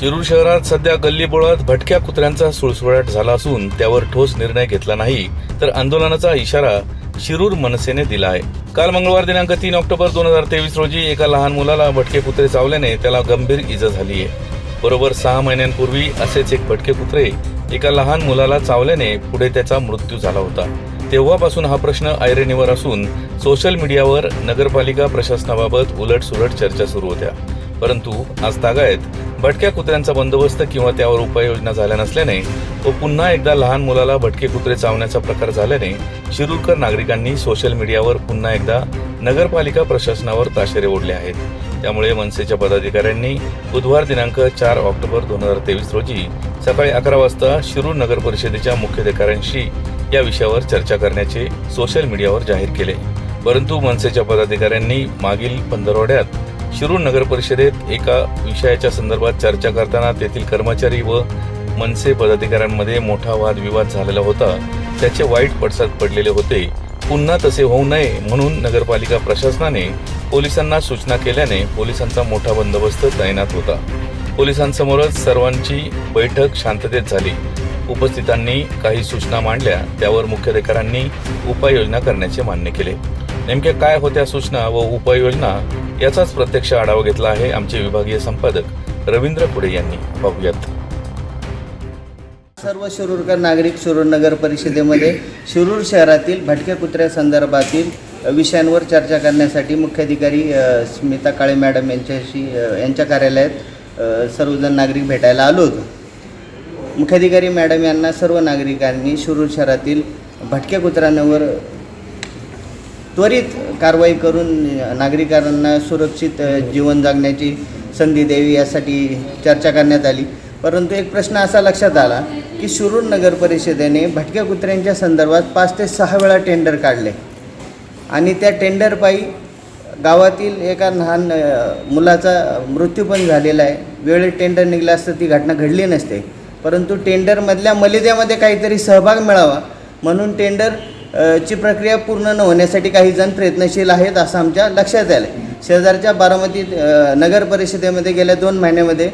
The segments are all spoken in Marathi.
शिरूर शहरात सध्या गल्लीबोळात भटक्या कुत्र्यांचा सुळसुळाट झाला असून त्यावर ठोस निर्णय घेतला नाही तर आंदोलनाचा इशारा शिरूर मनसेने दिला आहे काल मंगळवार दिनांक तीन ऑक्टोबर दोन हजार तेवीस रोजी एका लहान मुलाला भटके कुत्रे चावल्याने त्याला गंभीर इजा झाली आहे. बरोबर सहा महिन्यांपूर्वी असेच एक भटके कुत्रे एका लहान मुलाला चावल्याने पुढे त्याचा मृत्यू झाला होता. तेव्हापासून हा प्रश्न ऐरणीवर असून सोशल मीडियावर नगरपालिका प्रशासनाबाबत उलटसुलट चर्चा सुरू होत्या. परंतु आज तागायत भटक्या कुत्र्यांचा बंदोबस्त किंवा त्यावर उपाययोजना झाल्या नसल्याने व पुन्हा एकदा लहान मुलाला भटके कुत्रे चावण्याचा प्रकार झाल्याने शिरूरकर नागरिकांनी सोशल मीडियावर पुन्हा एकदा नगरपालिका प्रशासनावर ताशेरे ओढले आहेत. त्यामुळे मनसेच्या पदाधिकाऱ्यांनी बुधवार दिनांक चार ऑक्टोबर दोन हजार तेवीस रोजी सकाळी अकरा वाजता शिरूर नगर परिषदेच्या मुख्याधिकाऱ्यांशी या विषयावर चर्चा करण्याचे सोशल मीडियावर जाहीर केले. परंतु मनसेच्या पदाधिकाऱ्यांनी मागील पंधरवड्यात शिरूर नगर परिषदेत एका विषयाच्या संदर्भात चर्चा करताना तेथील कर्मचारी व मनसे पदाधिकाऱ्यांमध्ये मोठा वादविवाद झालेला होता. त्याचे वाईट पडसाद पडलेले होते. पुन्हा तसे होऊ नये म्हणून नगरपालिका प्रशासनाने पोलिसांना सूचना केल्याने पोलिसांचा मोठा बंदोबस्त तैनात होता. पोलिसांसमोरच सर्वांची बैठक शांततेत झाली. उपस्थितांनी काही सूचना मांडल्या. त्यावर मुख्याधिकाऱ्यांनी उपाययोजना करण्याचे मान्य केले. नेमक्या काय होत्या सूचना व उपाययोजना याचाच प्रत्यक्ष आढावा घेतला आहे आमचे विभागीय संपादक रवींद्र पुढे यांनी. पाहुयात. सर्व शिरूरकर नागरिक शिरूर नगर परिषदेमध्ये शिरूर शहरातील भटक्या कुत्र्या संदर्भातील विषयांवर चर्चा करण्यासाठी मुख्याधिकारी स्मिता काळे मॅडम यांच्याशी यांच्या कार्यालयात सर्वजण नागरिक भेटायला आलो होतो. मुख्याधिकारी मॅडम यांना सर्व नागरिकांनी शिरूर शहरातील भटक्या कुत्र्यांवर त्वरित कारवाई करून नागरिकांना सुरक्षित जीवन जगण्याची संधी द्यावी यासाठी चर्चा करण्यात आली. परंतु एक प्रश्न असा लक्षात आला की शिरूर नगर परिषदेने भटक्या कुत्र्यांच्या संदर्भात पाच ते सहा वेळा टेंडर काढले. आणि त्या टेंडरपायी गावातील एका लहान मुलाचा मृत्यू पण झालेला आहे. वेळेत टेंडर निघला असतं ती घटना घडली नसते. परंतु टेंडरमधल्या मलिद्यामध्ये काहीतरी सहभाग मिळावा म्हणून टेंडर ची प्रक्रिया पूर्ण न होण्यासाठी काही जण प्रयत्नशील आहेत असं आमच्या लक्षात आलं शेजारच्या बारामती नगर परिषदेमध्ये गेल्या दोन महिन्यामध्ये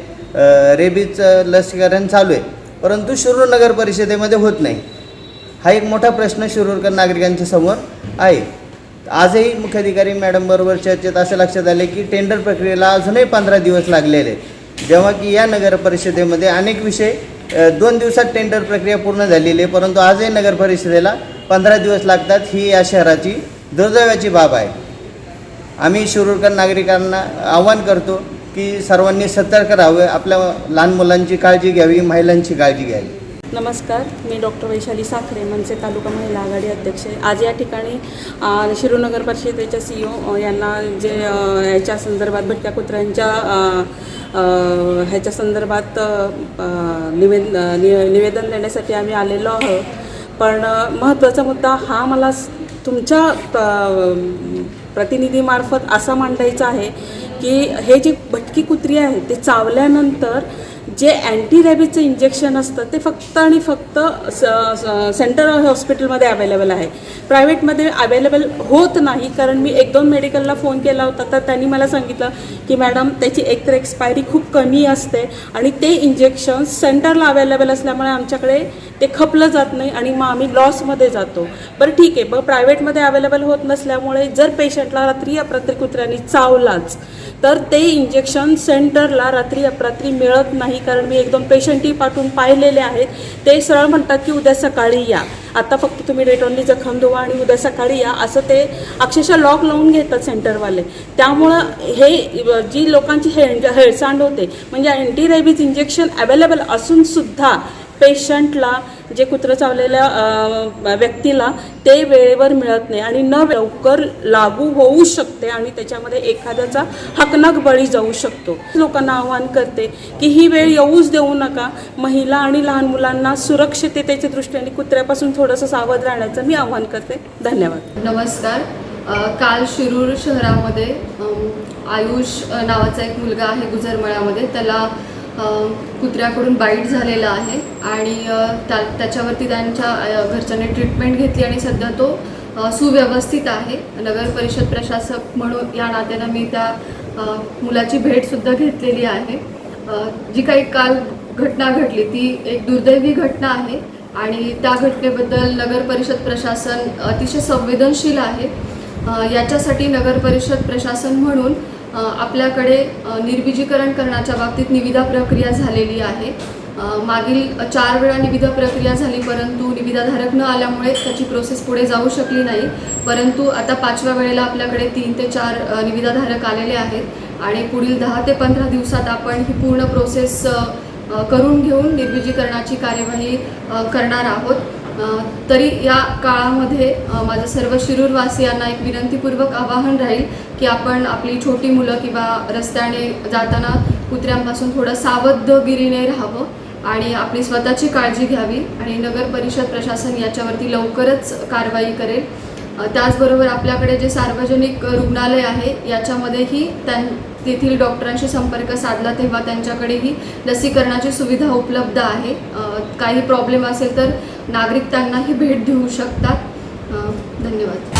रेबीजचं लसीकरण चालू आहे. परंतु शिरूर नगर परिषदेमध्ये होत नाही. हा एक मोठा प्रश्न शिरूरकर नागरिकांच्या समोर आहे. आजही मुख्याधिकारी मॅडमबरोबर चर्चेत असं लक्षात आले की टेंडर प्रक्रियेला अजूनही पंधरा दिवस लागलेले आहेत. जेव्हा की या नगर परिषदेमध्ये अनेक विषय दोन दिवसात टेंडर प्रक्रिया पूर्ण झालेली आहे परंतु आजही नगर परिषदेला पंधरा दिवस लागतात ही या शहराची दुर्दैवाची बाब आहे. आम्ही शिरूरकर नागरिकांना आव्हान करतो की सर्वांनी सतर्क राहावे आपल्या लहान मुलांची काळजी घ्यावी महिलांची काळजी घ्यावी. नमस्कार मी डॉक्टर वैशाली साखरे मनसे तालुका महिला आघाडी अध्यक्ष आहे. आज या ठिकाणी शिरूनगर परिषदेच्या सी ओ यांना जे याच्या ह्याच्या संदर्भात भटक्या कुत्र्यांच्या ह्याच्या संदर्भात निवेद निवेदन देण्यासाठी आम्ही आलेलो आहोत. पण महत्त्वाचा मुद्दा हा मला तुमच्या प्रतिनिधीमार्फत असा मांडायचा आहे की हे जे भटकी कुत्री आहे ते चावल्यानंतर जे अँटी रॅबीजचं इंजेक्शन असतं ते फक्त आणि फक्त स सेंटर हॉस्पिटलमध्ये अवेलेबल आहे. प्रायव्हेटमध्ये अवेलेबल होत नाही कारण मी एक दोन मेडिकलला फोन केला होता तर त्यांनी मला सांगितलं की मॅडम त्याची एकतर एक्सपायरी खूप कमी असते आणि ते इंजेक्शन सेंटरला अवेलेबल असल्यामुळे आमच्याकडे ते खपलं जात नाही आणि मग आम्ही लॉसमध्ये जातो. बरं ठीक आहे. मग प्रायव्हेटमध्ये अवेलेबल होत नसल्यामुळे जर पेशंटला रात्री अपरात्री कुत्र्यांनी चावलाच तर ते इंजेक्शन सेंटरला रात्री अपरात्री मिळत नाही कारण मी एकदम पेशंटही पाठवून पाहिलेले आहेत. ते सरळ म्हणतात की उद्या सकाळी या. आता फक्त तुम्ही रेटॉनली जखम धुवा आणि उद्या सकाळी या. असं ते अक्षरशः लॉक लावून घेतात सेंटरवाले त्यामुळं हे जी लोकांची हेळ हेळसांड होते म्हणजे अँटी रेबीज इंजेक्शन अवेलेबल असूनसुद्धा पेशंटला जे कुत्रं चावलेल्या व्यक्तीला ते वेळेवर मिळत नाही आणि न लवकर लागू होऊ शकते आणि त्याच्यामध्ये एखाद्याचा हकनक बळी जाऊ शकतो. लोकांना आवाहन करते की ही वेळ येऊच देऊ नका. महिला आणि लहान मुलांना सुरक्षिततेच्या दृष्टीने कुत्र्यापासून थोडंसं सावध राहण्याचं मी आवाहन करते. धन्यवाद. नमस्कार. काल शिरूर शहरामध्ये आयुष नावाचा एक मुलगा आहे गुजरमळ्यामध्ये त्याला कुत्र्याकडून बाईट झालेला आहे आणि त्या त्याच्यावरती त्यांच्या घरच्यांनी ट्रीटमेंट घेतली आणि सध्या तो सुव्यवस्थित आहे. नगर परिषद प्रशासक म्हणून या नात्यानं मी त्या मुलाची भेटसुद्धा घेतलेली आहे. जी काही काल घटना घडली ती एक दुर्दैवी घटना आहे आणि त्या घटनेबद्दल नगर परिषद प्रशासन अतिशय संवेदनशील आहे. याच्यासाठी नगर परिषद प्रशासन म्हणून आपल्याकडे अ, निर्बीजीकरण करण्याच्या बाबतीत निविदा प्रक्रिया झालेली आहे. मागील चार वेळा निविदा प्रक्रिया झाली परंतु निविदाधारक न आल्यामुळे त्याची प्रोसेस पुढे जाऊ शकली नाही. परंतु आता पाचव्या वेळेला आपल्याकडे तीन ते चार निविदाधारक आलेले आहेत आणि पुढील दहा ते पंधरा दिवसात आपण ही पूर्ण प्रोसेस करून घेऊन निर्बीजीकरणाची कार्यवाही करणार आहोत. तरी या काळामध्ये माझं सर्व शिरूरवासियांना एक विनंतीपूर्वक आवाहन राहील की आपण आपली छोटी मुलं किंवा रस्त्याने जाताना कुत्र्यांपासून थोडं सावधगिरीने राहावं आणि आपली स्वतःची काळजी घ्यावी आणि नगर परिषद प्रशासन याच्यावरती लवकरच कारवाई करेल. त्याचबरोबर आपल्याकडे जे सार्वजनिक रुग्णालय आहे याच्यामध्येही त्यां तेथील डॉक्टरांशी संपर्क साधला तेव्हा त्यांच्याकडेही लसीकरणाची सुविधा उपलब्ध आहे. काही प्रॉब्लेम असेल तर नागरिक त्यांनाही भेट देऊ शकतात. धन्यवाद.